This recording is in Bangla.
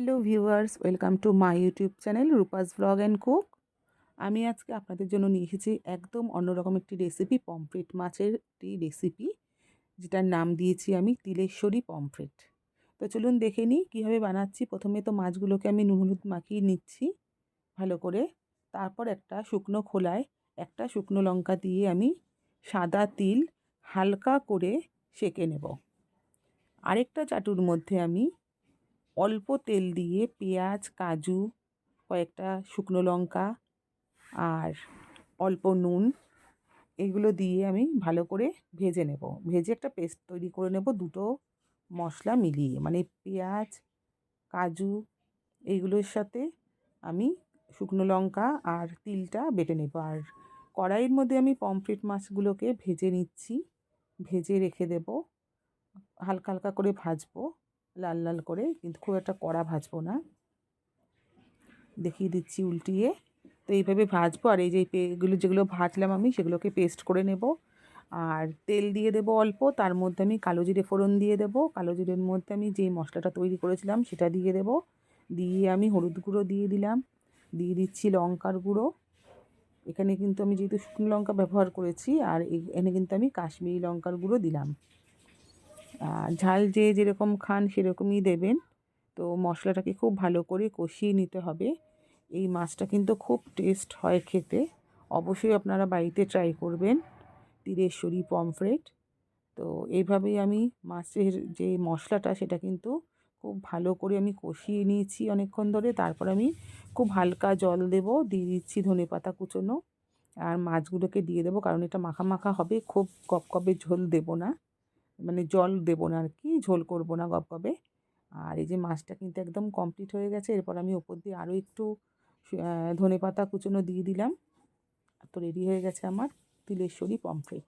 Hello viewers welcome to my YouTube channel Rupa's blog and cook আমি আজকে আপনাদের জন্য নিয়ে এসেছি একদম অন্যরকম একটি রেসিপি পমফ্রেট মাছের একটি রেসিপি যেটার নাম দিয়েছি আমি তিলেশ্বরী পমফ্রেট তো চলুন দেখে নিই কীভাবে বানাচ্ছি। প্রথমে তো মাছগুলোকে আমি নুন হলুদ মাখিয়ে নিচ্ছি ভালো করে। তারপর একটা শুকনো খোলায় একটা শুকনো লঙ্কা দিয়ে আমি সাদা তিল হালকা করে সেঁকে নেব। আরেকটা চাটুর মধ্যে আমি অল্প তেল দিয়ে পেঁয়াজ, কাজু, কয়েকটা শুকনো লঙ্কা আর অল্প নুন এগুলো দিয়ে আমি ভালো করে ভেজে নেব। ভেজে একটা পেস্ট তৈরি করে নেব, দুটো মশলা মিলিয়ে। মানে পেঁয়াজ, কাজু এইগুলোর সাথে আমি শুকনো লঙ্কা আর তিলটা বেটে নেব। আর কড়াইয়ের মধ্যে আমি পমফ্রেট মাছগুলোকে ভেজে নিচ্ছি। ভেজে রেখে দেব। হালকা হালকা করে ভাজবো। লাল লাল করে, কিন্তু খুব একটা কড়া ভাজবো না। দেখিয়ে দিচ্ছি উল্টিয়ে। তো এইভাবে ভাজবো, আর এই যে এগুলো যেগুলো ভাজলাম আমি, সেগুলোকে পেস্ট করে নেব। আর তেল দিয়ে দেবো অল্প, তার মধ্যে আমি কালো জিরে ফোড়ন দিয়ে দেবো। কালো জিরের মধ্যে আমি যে মশলাটা তৈরি করেছিলাম, সেটা দিয়ে দেবো। দিয়ে আমি হলুদ গুঁড়ো দিয়ে দিলাম। দিয়ে দিচ্ছি লঙ্কার গুঁড়ো। এখানে কিন্তু আমি যেহেতু শুকনো লঙ্কা ব্যবহার করেছি, আর এখানে কিন্তু আমি কাশ্মীরি লঙ্কার গুঁড়ো দিলাম। ঝাল যে যেরকম খান সেরকমই দেবেন। তো মশলাটাকে খুব ভালো করে কষিয়ে নিতে হবে। এই মাছটা কিন্তু খুব টেস্ট হয় খেতে। অবশ্যই আপনারা বাড়িতে ট্রাই করবেন তিরেশ্বরী পমফ্রেট তো এইভাবেই আমি মাছের যে মশলাটা সেটা কিন্তু খুব ভালো করে আমি কষিয়ে নিয়েছি অনেকক্ষণ ধরে। তারপর আমি খুব হালকা জল দেব, দিয়ে দিচ্ছি ধনে পাতা কুচোনো। আর মাছগুলোকে দিয়ে দেবো, কারণ এটা মাখা মাখা হবে, খুব কপকপে ঝোল দেব না। মানে জল দেবো না আর কি ঝোল করব না গপ গপে আর এই যে মাছটা কিন্তু একদম কমপ্লিট হয়ে গেছে, এরপর আমি ওপর দিয়ে আরও একটু ধনে পাতা কুচনো দিয়ে দিলাম। তো রেডি হয়ে গেছে আমার তিলেশ্বরী পমফ্রেট